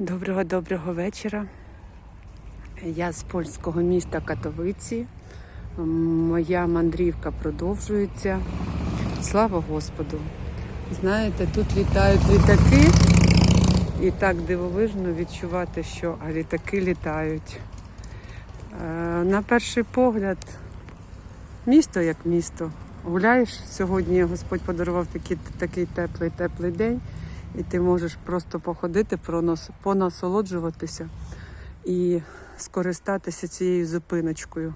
Доброго доброго вечора. Я з польського міста Катовиці. Моя мандрівка продовжується. Слава Господу! Знаєте, тут літають літаки, і так дивовижно відчувати, що літаки літають. Е, На перший погляд, місто як місто. Гуляєш сьогодні, Господь подарував такий, такий теплий, теплий день, і ти можеш просто походити, понасолоджуватися і скористатися цією зупиночкою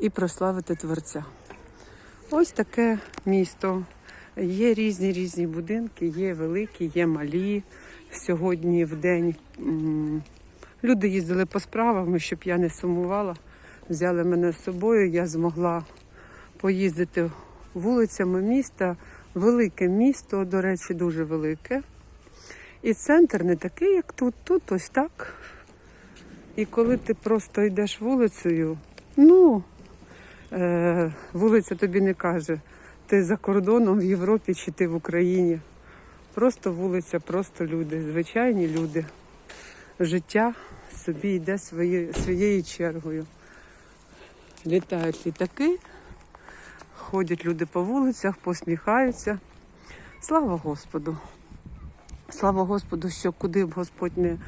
і прославити Творця. Ось таке місто. Є різні різні будинки, є великі, є малі. Сьогодні в день люди їздили по справам, щоб я не сумувала. Взяли мене з собою, я змогла поїздити вулицями міста. Велике місто, до речі, дуже велике. І центр не такий, як тут. Тут ось так. І коли ти просто йдеш вулицею, ну, е, вулиця тобі не каже, ти за кордоном в Європі чи ти в Україні. Просто вулиця, просто люди, звичайні люди. Життя собі йде свої, своєю чергою. Літають літаки, ходять люди по вулицях, посміхаються. Слава Господу! Слава Господу, що куди б Господь не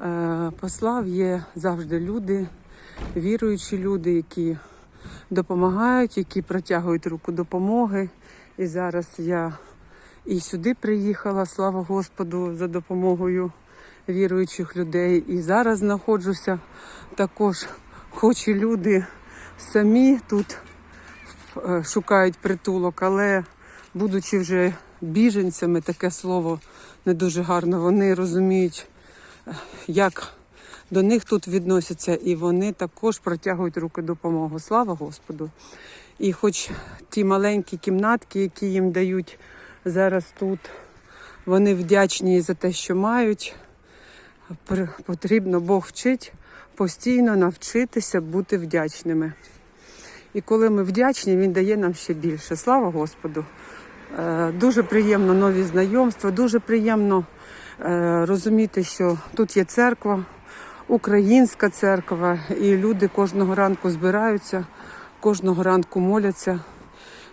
е, послав, є завжди люди, віруючі люди, які допомагають, які протягують руку допомоги. І зараз я і сюди приїхала, слава Господу, за допомогою віруючих людей. І зараз знаходжуся також, хоч і люди самі тут шукають притулок, але будучи вже біженцями, таке слово не дуже гарно, вони розуміють, е, як до них тут відносяться, і вони також протягують руки допомоги. Слава Господу! І хоч ті маленькі кімнатки, які їм дають зараз тут, вони вдячні за те, що мають. Потрібно Бог вчить постійно навчитися бути вдячними. І коли ми вдячні, він дає нам ще більше. Слава Господу! Е, Дуже приємно нові знайомства, дуже приємно е, розуміти, що тут є церква, українська церква, і люди кожного ранку збираються, кожного ранку моляться,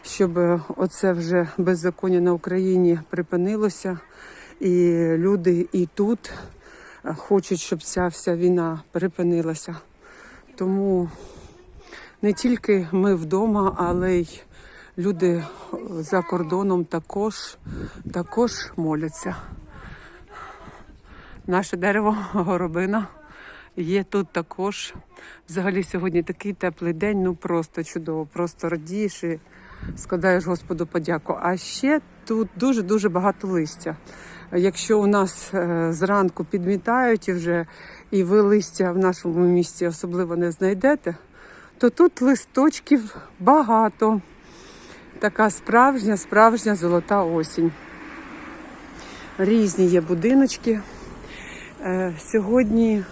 щоб е, оце вже беззаконня на Україні припинилося. І люди і тут хочуть, щоб ця вся війна припинилася. Тому не тільки ми вдома, але й люди за кордоном також, також моляться. Наше дерево горобина є тут також. Взагалі сьогодні такий теплий день, ну просто чудово, просто радієш і складаєш Господу подяку. А ще тут дуже-дуже багато листя. Якщо у нас е, зранку підмітають і вже і ви листя в нашому місті особливо не знайдете, то тут листочків багато. Така справжня, справжня золота осінь. Різні є будиночки. Е, Сьогодні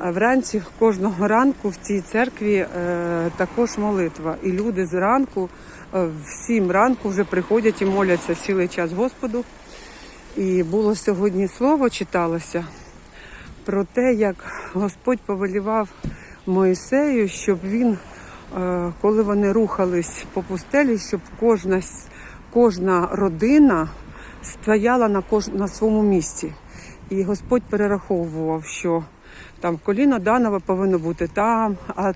е, вранці кожного ранку в цій церкві е, також молитва. І люди зранку, е, в сім ранку вже приходять і моляться цілий час Господу. І було сьогодні слово читалося про те, як Господь повелівав Моїсею, щоб він, е, коли вони рухались по пустелі, щоб кожна, кожна родина стояла на, кож, на своєму місці. І Господь перераховував, що там коліно Данове повинно бути там, а,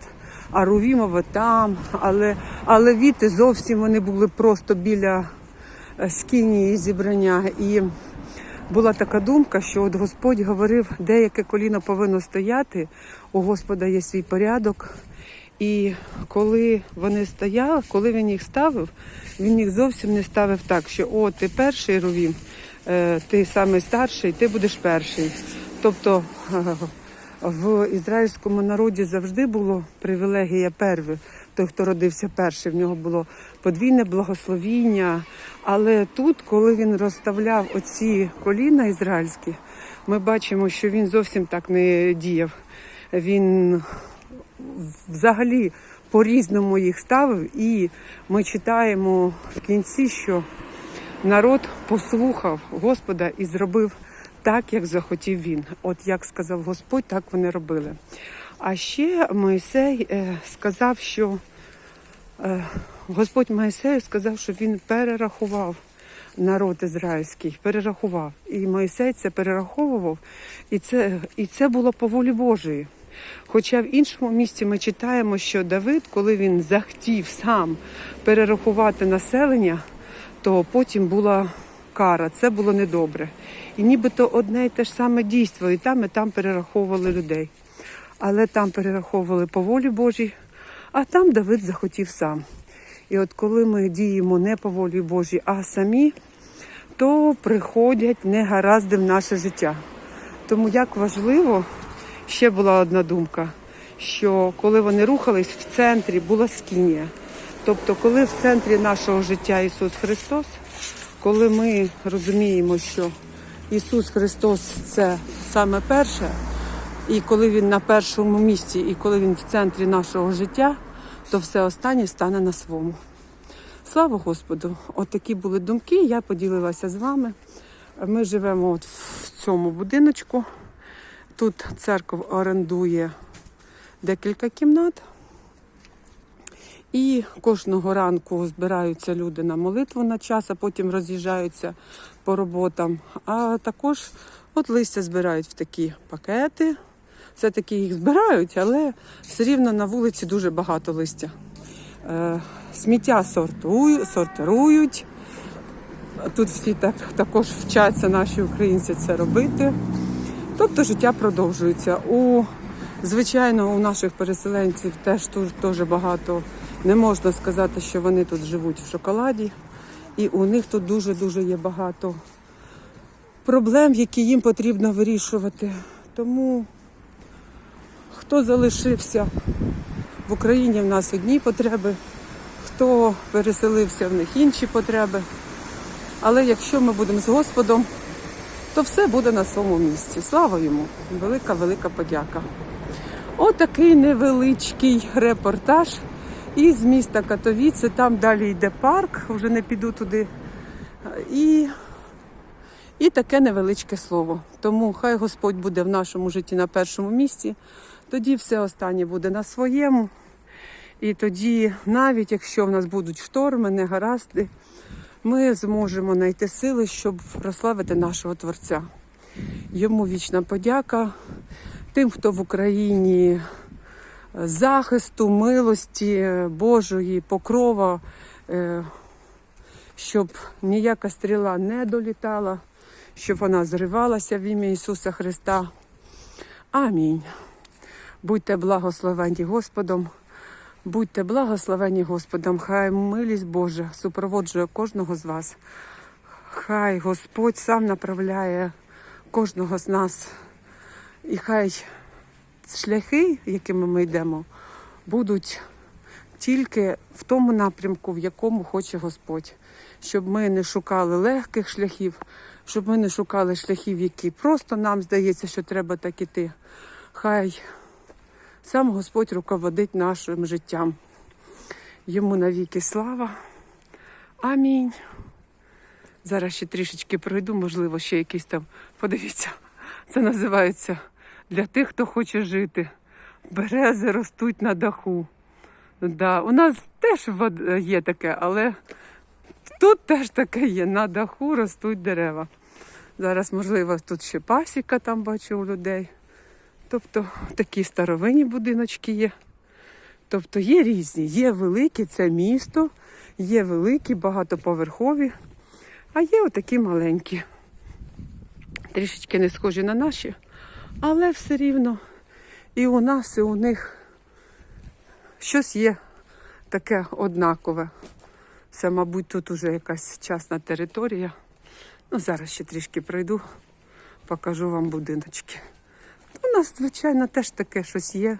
а Рувімове там, але, але віти зовсім вони були просто біля е, скинії зібрання. І була така думка, що от Господь говорив, деяке коліно повинно стояти, у Господа є свій порядок. І коли вони стояли, коли він їх ставив, він їх зовсім не ставив так, що о, ти перший рувім, е, ти самий старший, ти будеш перший. Тобто в ізраїльському народі завжди було привілегія перви. Той, хто родився перший, в нього було подвійне благословіння. Але тут, коли він розставляв оці коліна ізраїльські, ми бачимо, що він зовсім так не діяв. Він взагалі по-різному їх ставив, і ми читаємо в кінці, що народ послухав Господа і зробив так, як захотів він. От як сказав Господь, так вони робили. А ще Моїсей е, сказав, що е, Господь Моїсею сказав, що він перерахував народ ізраїльський, перерахував. І Моїсей це перераховував, і це, і це було по волі Божої. Хоча в іншому місці ми читаємо, що Давид, коли він захотів сам перерахувати населення, то потім була кара. Це було недобре. І нібито одне і те ж саме дійство, і там, і там перераховували людей. Але там перераховували по волі Божій, а там Давид захотів сам. І от коли ми діємо не по волі Божій, а самі, то приходять негаразди в наше життя. Тому як важливо, ще була одна думка, що коли вони рухались в центрі, була скінія. Тобто, коли в центрі нашого життя Ісус Христос, коли ми розуміємо, що Ісус Христос це саме перше, і коли Він на першому місці, і коли Він в центрі нашого життя, то все останнє стане на своєму. Слава Господу! От були думки. Я поділилася з вами. Ми живемо от в цьому будиночку. Тут церква орендує декілька кімнат. І кожного ранку збираються люди на молитву на час, а потім роз'їжджаються по роботам. А також от листя збирають в такі пакети. Все-таки їх збирають, але все рівно на вулиці дуже багато листя. Е, сміття сортують, сортирують. Тут всі так, також вчаться наші українці це робити. Тобто життя продовжується. У, звичайно, у наших переселенців теж тут теж багато. Не можна сказати, що вони тут живуть в шоколаді. І у них тут дуже-дуже є багато проблем, які їм потрібно вирішувати. Тому хто залишився в Україні, в нас одні потреби, хто переселився, в них інші потреби. Але якщо ми будемо з Господом, то все буде на своєму місці. Слава йому! Велика, велика подяка. Отакий невеличкий репортаж із міста Катовіце. Там далі йде парк, вже не піду туди. І, і таке невеличке слово. Тому хай Господь буде в нашому житті на першому місці. Тоді все останнє буде на своєму. І тоді, навіть якщо в нас будуть шторми, негаразди, ми зможемо знайти сили, щоб прославити нашого Творця. Йому вічна подяка тим, хто в Україні захисту, милості Божої, покрова, е, щоб ніяка стріла не долітала, щоб вона зривалася в ім'я Ісуса Христа. Амінь. Будьте благословені Господом. Будьте благословені Господом, хай милість Божа супроводжує кожного з вас. Хай Господь сам направляє кожного з нас. І хай шляхи, якими ми йдемо, будуть тільки в тому напрямку, в якому хоче Господь. Щоб ми не шукали легких шляхів, щоб ми не шукали шляхів, які просто нам здається, що треба так іти. Хай Сам Господь руководить нашим життям. Йому навіки слава. Амінь. Зараз ще трішечки пройду, можливо, ще якийсь там, подивіться, це називається для тих, хто хоче жити. Берези ростуть на даху. Да, У нас теж є таке, але тут теж таке є. На даху ростуть дерева. Зараз, можливо, тут ще пасіка там бачу у людей. Тобто такі старовинні будиночки є. Тобто є різні, є великі, це місто, є великі, багатоповерхові, а є отакі маленькі. Трішечки не схожі на наші, але все рівно і у нас, і у них щось є таке однакове. Це, мабуть, тут уже якась частна територія. Ну, зараз ще трішки пройду, покажу вам будиночки. У нас, звичайно, теж таке щось є.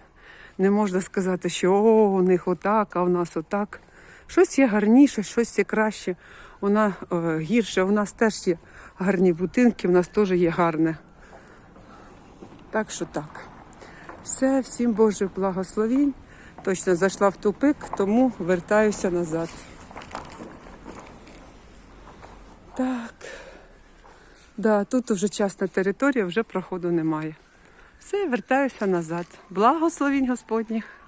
Не можна сказати, що о, у них отак, а у нас отак. Щось є гарніше, щось є краще. Нас е, гірше, у нас теж є гарні будинки, у нас теж є гарне. Так що так. Все, всім Божих благословінь. Точно зайшла в тупик, тому вертаюся назад. Так. Да, тут уже частна територія, вже проходу немає. Все, вертаюся назад. Благословінь Господніх.